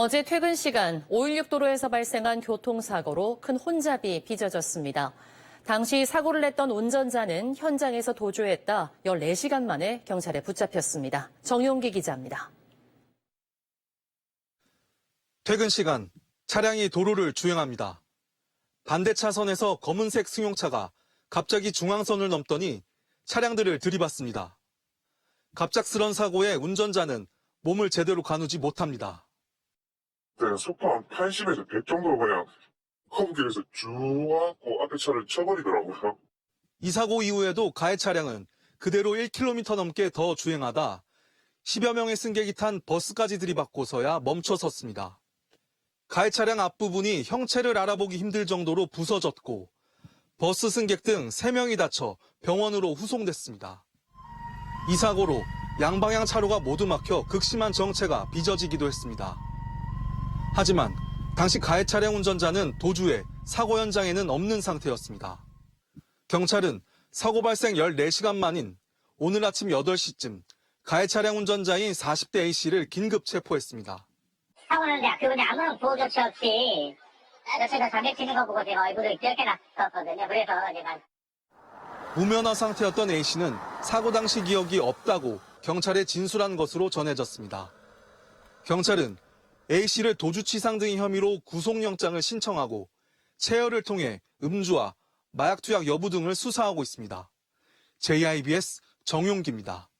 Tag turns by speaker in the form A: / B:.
A: 어제 퇴근 시간 516 도로에서 발생한 교통사고로 큰 혼잡이 빚어졌습니다. 당시 사고를 냈던 운전자는 현장에서 도주했다 14시간 만에 경찰에 붙잡혔습니다. 정용기 기자입니다.
B: 퇴근 시간 차량이 도로를 주행합니다. 반대 차선에서 검은색 승용차가 갑자기 중앙선을 넘더니 차량들을 들이받습니다. 갑작스런 사고에 운전자는 몸을 제대로 가누지 못합니다.
C: 그냥 속도 한 80에서 100 정도 그냥 커브길에서 쭉 와갖고 앞에 차를 쳐버리더라고요.
B: 이 사고 이후에도 가해 차량은 그대로 1km 넘게 더 주행하다 10여 명의 승객이 탄 버스까지 들이받고서야 멈춰섰습니다. 가해 차량 앞부분이 형체를 알아보기 힘들 정도로 부서졌고 버스 승객 등 3명이 다쳐 병원으로 후송됐습니다. 이 사고로 양방향 차로가 모두 막혀 극심한 정체가 빚어지기도 했습니다. 하지만 당시 가해 차량 운전자는 도주해 사고 현장에는 없는 상태였습니다. 경찰은 사고 발생 14시간 만인 오늘 아침 8시쯤 가해 차량 운전자인 40대 A씨를 긴급 체포했습니다.
D: 사고는데 그분이 아무런 보호 조치 없이 여친가 담배 피는 거 보고 제가 얼굴을 이렇게 났었거든요. 그래서 제가
B: 무면허 상태였던 A씨는 사고 당시 기억이 없다고 경찰에 진술한 것으로 전해졌습니다. 경찰은 A씨를 도주치상 등의 혐의로 구속영장을 신청하고 체열을 통해 음주와 마약투약 여부 등을 수사하고 있습니다. JIBS 정용기입니다.